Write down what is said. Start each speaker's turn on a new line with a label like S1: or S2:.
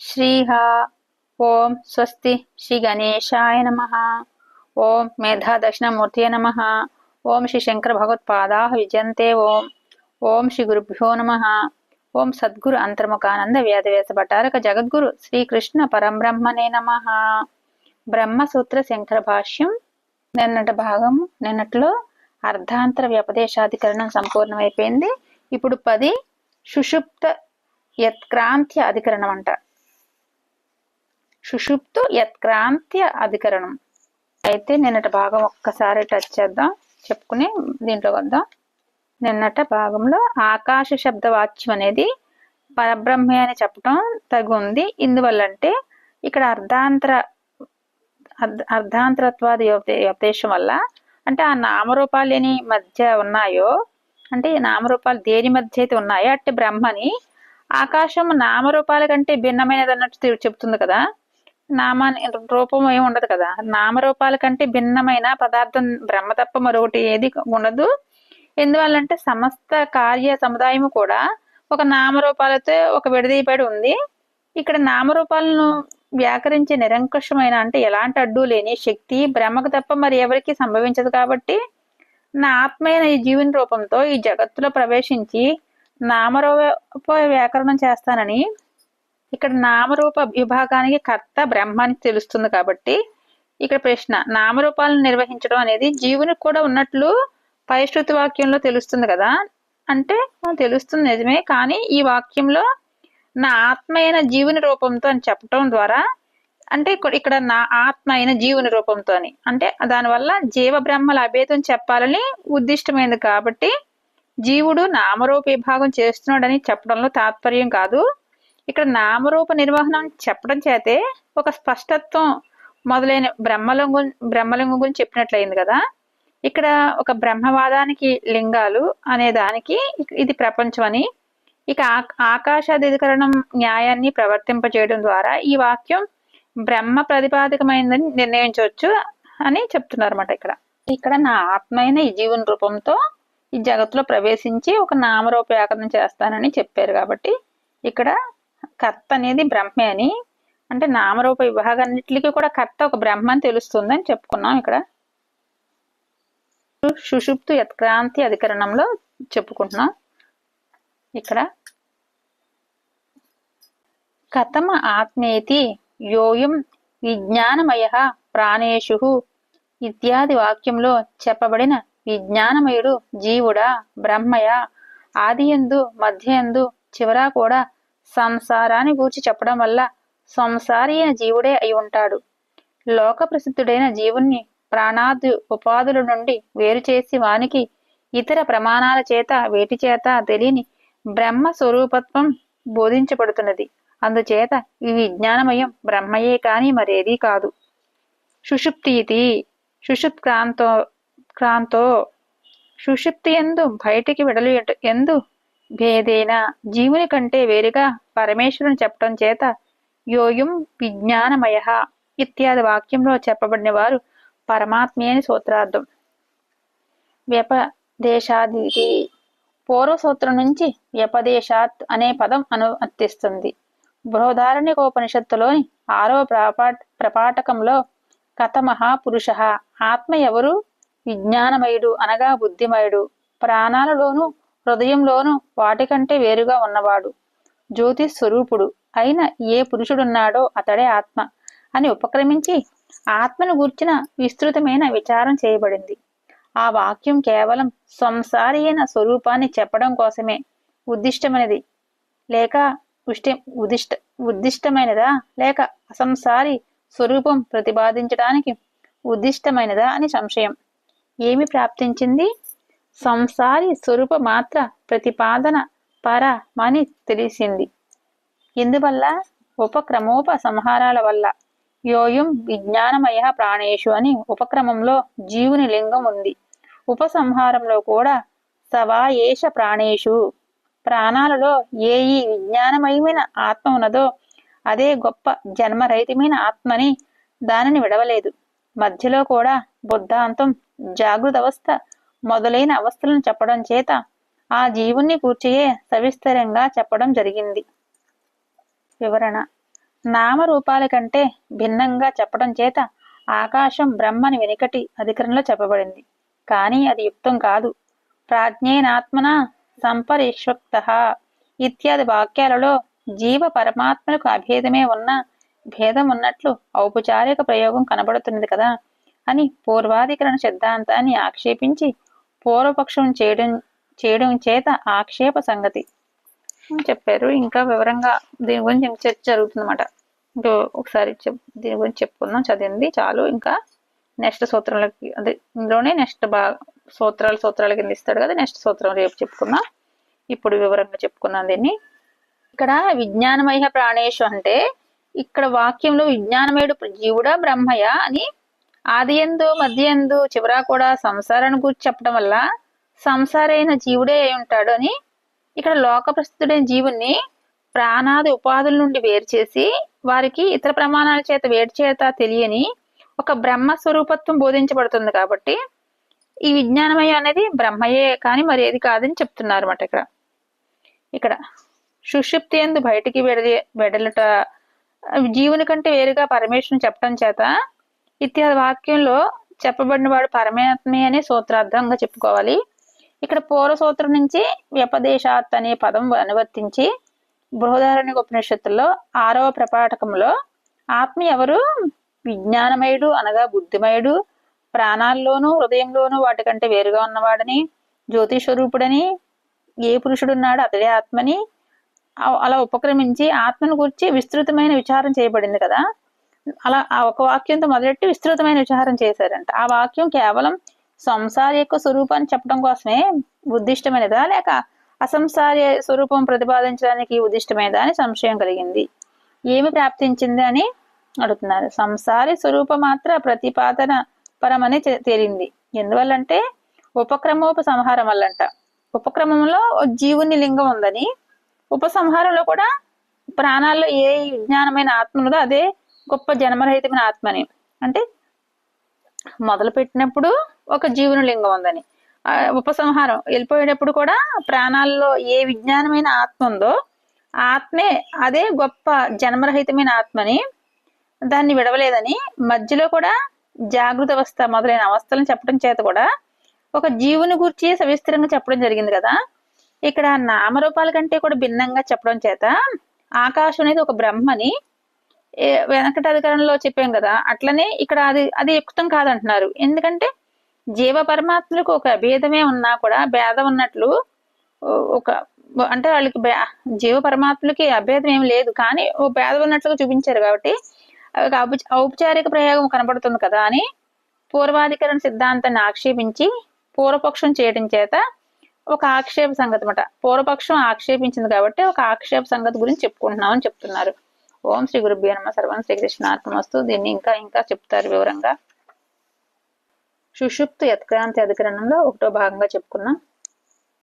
S1: శ్రీహ ఓం స్వస్తి శ్రీ గణేశాయ నమ ఓం మేధా దక్షిణమూర్తియ నమ ఓం శ్రీ శంకర భగవత్పాదా విజయంతే ఓం ఓం శ్రీ గురుభ్యో నమ ఓం సద్గురు అంతర్ముఖానంద వేదవ్యాస భటారక జగద్గురు శ్రీకృష్ణ పరంబ్రహ్మనే నమ బ్రహ్మసూత్ర శంకర భాష్యం నిన్నటి భాగం నిన్నట్లో అర్ధాంతర వ్యపదేశాధికరణం సంపూర్ణమైపోయింది. ఇప్పుడు పది సుషుప్త యత్క్రాంతి అధికరణం అంటారు సుషుప్తు యత్క్రాంత్య అధికరణం. అయితే నిన్నటి భాగం ఒక్కసారి టచ్ చేద్దాం. చెప్పుకుని దీంట్లో వద్దాం నిన్నట భాగంలో ఆకాశ శబ్ద వాచ్యం అనేది పరబ్రహ్మే అని చెప్పడం తగుంది. ఇందువల్లంటే ఇక్కడ అర్ధాంతర అర్ధ- అర్ధాంతరత్వాది ఉపదేశం వల్ల అంటే ఆ నామరూపాలు ఎని మధ్య ఉన్నాయో అంటే నామరూపాలు దేని మధ్య అయితే ఉన్నాయో అట్టి బ్రహ్మని ఆకాశం నామరూపాల కంటే భిన్నమైనది అన్నట్టు చెబుతుంది చెప్తుంది కదా. నామాని రూపం ఏమి ఉండదు కదా. నామరూపాల కంటే భిన్నమైన పదార్థం బ్రహ్మ తప్ప మరొకటి ఏది ఉండదు. ఎందువల్లంటే సమస్త కార్య సముదాయము కూడా ఒక నామరూపాలతో ఒక విడదీయబడి ఉంది. ఇక్కడ నామరూపాలను వ్యాకరించే నిరంకుశమైన అంటే ఎలాంటి అడ్డు లేని శక్తి బ్రహ్మకు తప్ప మరి ఎవరికి సంభవించదు కాబట్టి నా ఆత్మైన ఈ జీవన రూపంతో ఈ జగత్తులో ప్రవేశించి నామరూప వ్యాకరణం చేస్తానని ఇక్కడ నామరూప విభాగానికి కర్త బ్రహ్మ అని తెలుస్తుంది కాబట్టి ఇక్కడ ప్రశ్న నామరూపాలను నిర్వహించడం అనేది జీవునికి కూడా ఉన్నట్లు పైశ్రుతి వాక్యంలో తెలుస్తుంది కదా? అంటే తెలుస్తుంది నిజమే కానీ ఈ వాక్యంలో నా ఆత్మ అయిన జీవుని రూపంతో అని చెప్పటం ద్వారా అంటే ఇక్కడ- ఇక్కడ నా ఆత్మ అయిన జీవుని రూపంతో అని. అంటే దానివల్ల జీవ బ్రహ్మల అభేదం చెప్పాలని ఉద్దిష్టమైంది కాబట్టి జీవుడు నామరూప విభాగం చేస్తున్నాడని చెప్పడంలో తాత్పర్యం కాదు. ఇక్కడ నామరూప నిర్వహణం చెప్పడం చేతే ఒక స్పష్టత్వం మొదలైన బ్రహ్మలింగం బ్రహ్మలింగం గురించి చెప్పినట్లయింది కదా. ఇక్కడ ఒక బ్రహ్మవాదానికి లింగాలు అనే దానికి ఇది ప్రపంచం అని. ఇక ఆ- ఆకాశాధికరణం న్యాయాన్ని ప్రవర్తింపజేయడం ద్వారా ఈ వాక్యం బ్రహ్మ ప్రతిపాదకమైందని నిర్ణయించవచ్చు అని చెప్తున్నారు అనమాట ఇక్కడ. ఇక్కడ నా ఆత్మైన ఈ జీవన రూపంతో ఈ జగత్తులో ప్రవేశించి ఒక నామరూప వ్యాకరణం చేస్తానని చెప్పారు కాబట్టి ఇక్కడ కర్త అనేది బ్రహ్మే అని. అంటే నామరూప విభాగాన్నిటికీ కూడా కర్త ఒక బ్రహ్మ అని తెలుస్తుందని చెప్పుకున్నాం ఇక్కడ. సుషుప్తు యత్క్రాంతి అధికరణంలో చెప్పుకుంటున్నాం. ఇక్కడ. కథమ ఆత్మేతి యోయం విజ్ఞానమయ ప్రాణేషు ఇత్యాది వాక్యంలో చెప్పబడిన విజ్ఞానమయుడు జీవుడా బ్రహ్మయ ఆదియందు మధ్యందు చివరా కూడా సంసారాన్ని గూర్చి చెప్పడం వల్ల సంసారి అయిన జీవుడే అయి ఉంటాడు. లోక ప్రసిద్ధుడైన జీవుణ్ణి ప్రాణాది ఉపాధుల నుండి వేరు చేసి వానికి ఇతర ప్రమాణాల చేత వేటి చేత తెలియని బ్రహ్మ స్వరూపత్వం బోధించబడుతున్నది. అందుచేత ఈ విజ్ఞానమయం బ్రహ్మయే కాని మరేదీ కాదు. సుషుప్తి ఇది సుషుప్ క్రాంతో క్రాంతో సుషుప్తి ఎందు బయటికి విడలు ఎందు భేదేన? జీవుని కంటే వేరుగా పరమేశ్వరుని చెప్పడం చేత యోయం విజ్ఞానమయ ఇత్యాది వాక్యంలో చెప్పబడిన వారు పరమాత్మే అని సూత్రార్థం. వ్యపదేశాది పూర్వ సూత్రం నుంచి వ్యపదేశాత్ అనే పదం అనువర్తిస్తుంది బృహదారణ్యకోపనిషత్తులోని ఆరవ ప్రపాట ప్రపాఠకంలో కథమహ పురుష ఆత్మ ఎవరు? విజ్ఞానమయుడు అనగా బుద్ధిమయుడు. ప్రాణాలలోను హృదయంలోనూ వాటికంటే వేరుగా ఉన్నవాడు. జ్యోతి స్వరూపుడు. అయిన ఏ పురుషుడున్నాడో అతడే ఆత్మ అని ఉపక్రమించి ఆత్మను గూర్చిన విస్తృతమైన విచారం చేయబడింది. ఆ వాక్యం కేవలం సంసారి అయిన స్వరూపాన్ని చెప్పడం కోసమే ఉద్దిష్టమైనది. లేక ఉష్టి ఉదిష్ట ఉద్దిష్టమైనదా? లేక అసంసారి స్వరూపం ప్రతిపాదించడానికి ఉద్దిష్టమైనదా అని సంశయం. ఏమి ప్రాప్తించింది? సంసారి స్వరూప మాత్ర ప్రతిపాదన పరమని తెలిసింది. ఇందువల్ల ఉపక్రమోప సంహారాల వల్ల యోయం విజ్ఞానమయ ప్రాణేషు అని ఉపక్రమంలో జీవుని లింగం ఉంది. ఉపసంహారంలో కూడా సవాయేష ప్రాణేషు. ప్రాణాలలో ఏ ఈ విజ్ఞానమయమైన ఆత్మ ఉన్నదో అదే గొప్ప జన్మరహితమైన ఆత్మని దానిని విడవలేదు. మధ్యలో కూడా బుద్ధాంతం జాగృత అవస్థ మొదలైన అవస్థలను చెప్పడం చేత ఆ జీవుణ్ణి కూర్చియే సవిస్తరంగా చెప్పడం జరిగింది. వివరణ. నామరూపాల కంటే భిన్నంగా చెప్పడం చేత ఆకాశం బ్రహ్మని వెనుకటి అధికరణలో చెప్పబడింది. కానీ అది యుక్తం కాదు. ప్రాజ్ఞేనాత్మన సంపరిష్వక్త ఇత్యాది వాక్యాలలో జీవ పరమాత్మలకు అభేదమే ఉన్న భేదం ఉన్నట్లు ఔపచారిక ప్రయోగం కనబడుతున్నది కదా అని పూర్వాధికరణ సిద్ధాంతాన్ని ఆక్షేపించి పూర్వపక్షం చేయడం చేయడం చేత ఆక్షేప సంగతి చెప్పారు. ఇంకా వివరంగా దీని గురించి ఇంకా చర్చ జరుగుతుందన్నమాట. ఇంకా ఒకసారి చెప్ దీని గురించి చెప్పుకుందాం. చదివింది చాలు. ఇంకా నెక్స్ట్ సూత్రంలోకి అదే ఇందులోనే నెక్స్ట్ బా సూత్రాలు సూత్రాల కింద ఇస్తాడు కదా నెక్స్ట్ సూత్రం రేపు చెప్పుకుందాం. ఇప్పుడు వివరంగా చెప్పుకున్నాం దీన్ని. ఇక్కడ విజ్ఞానమయ ప్రాణేషు అంటే ఇక్కడ వాక్యంలో విజ్ఞానమయుడు జీవుడా బ్రహ్మయ అని ఆది ఎందు మధ్య ఎందు చివరా కూడా సంసారాన్ని గురించి చెప్పడం వల్ల సంసారైన జీవుడే అయి ఉంటాడు అని ఇక్కడ లోక ప్రస్తుతుడైన జీవుణ్ణి ప్రాణాది ఉపాధుల నుండి వేరు చేసి వారికి ఇతర ప్రమాణాల చేత వేరు చేత తెలియని ఒక బ్రహ్మ స్వరూపత్వం బోధించబడుతుంది కాబట్టి ఈ విజ్ఞానమయం అనేది బ్రహ్మయే కానీ మరి ఏది కాదని చెప్తున్నారు అన్నమాట ఇక్కడ. ఇక్కడ సుషుప్తి ఎందు బయటికి వెడలి వెడలట జీవుని కంటే వేరుగా పరమేశ్వరుని చెప్పడం చేత ఇత్యాది వాక్యంలో చెప్పబడిన వాడు పరమాత్మే అనే సూత్రార్థంగా చెప్పుకోవాలి. ఇక్కడ పూర్వ సూత్రం నుంచి వ్యపదేశాత్ అనే పదం అనువర్తించి బృహదారణ్య ఉపనిషత్తుల్లో ఆరవ ప్రపాఠకంలో ఆత్మ ఎవరు? విజ్ఞానమయుడు అనగా బుద్ధిమయుడు ప్రాణాల్లోనూ హృదయంలోనూ వాటికంటే వేరుగా ఉన్నవాడని జ్యోతిస్వరూపుడని ఏ పురుషుడున్నాడు అతడే ఆత్మని అలా ఉపక్రమించి ఆత్మను గురించి విస్తృతమైన విచారం చేయబడింది కదా. అలా ఆ ఒక వాక్యంతో మొదలెట్టి విస్తృతమైన విచారం చేశారంట. ఆ వాక్యం కేవలం సంసార యొక్క స్వరూపాన్ని చెప్పడం కోసమే ఉద్దిష్టమైనదా? లేక అసంసారి స్వరూపం ప్రతిపాదించడానికి ఉద్దిష్టమైనదా అని సంశయం కలిగింది. ఏమి ప్రాప్తించింది అని అడుగుతున్నారు. సంసారి స్వరూప మాత్ర ప్రతిపాదన పరమని తేలింది. ఎందువల్లంటే ఉపక్రమోపసంహారం వల్లంట ఉపక్రమంలో జీవుని లింగం ఉందని ఉపసంహారంలో కూడా ప్రాణాల్లో ఏ విజ్ఞానమైన ఆత్మ ఉన్నదో అదే గొప్ప జన్మరహితమైన ఆత్మని. అంటే మొదలు పెట్టినప్పుడు ఒక జీవన లింగం ఉందని ఉపసంహారం. వెళ్ళిపోయేటప్పుడు కూడా ప్రాణాల్లో ఏ విజ్ఞానమైన ఆత్మ ఉందో ఆత్మే అదే గొప్ప జన్మరహితమైన ఆత్మని దాన్ని విడవలేదని మధ్యలో కూడా జాగృత అవస్థ మొదలైన అవస్థలను చెప్పడం చేత కూడా ఒక జీవుని గురించి సవిస్తరంగా చెప్పడం జరిగింది కదా. ఇక్కడ నామరూపాల కంటే కూడా భిన్నంగా చెప్పడం చేత ఆకాశం అనేది ఒక బ్రహ్మని వెనకటి అధికారంలో చెప్పాం కదా అట్లనే ఇక్కడ అది అది యుక్తం కాదంటున్నారు. ఎందుకంటే జీవ పరమాత్మలకు ఒక భేదమే ఉన్నా కూడా భేదం ఉన్నట్లు ఒక అంటే వాళ్ళకి జీవ పరమాత్మలకి అభేదం ఏం లేదు. కానీ ఓ భేదం ఉన్నట్లుగా చూపించారు కాబట్టి ఔపచారిక ప్రయోగం కనబడుతుంది కదా అని పూర్వాధికరణ సిద్ధాంతాన్ని ఆక్షేపించి పూర్వపక్షం చేయడం చేత ఒక ఆక్షేప సంగతి అనమాట పూర్వపక్షం ఆక్షేపించింది కాబట్టి ఒక ఆక్షేప సంగతి గురించి చెప్పుకుంటున్నామని చెప్తున్నారు. ఓం శ్రీ గురుభ్యో నమ సర్వం శ్రీకృష్ణార్పణమస్తు దీన్ని ఇంకా ఇంకా చెప్తారు వివరంగా. సుషుప్తు యత్క్రాంతి అధికరణంలో ఒకటో భాగంగా చెప్పుకున్నాం.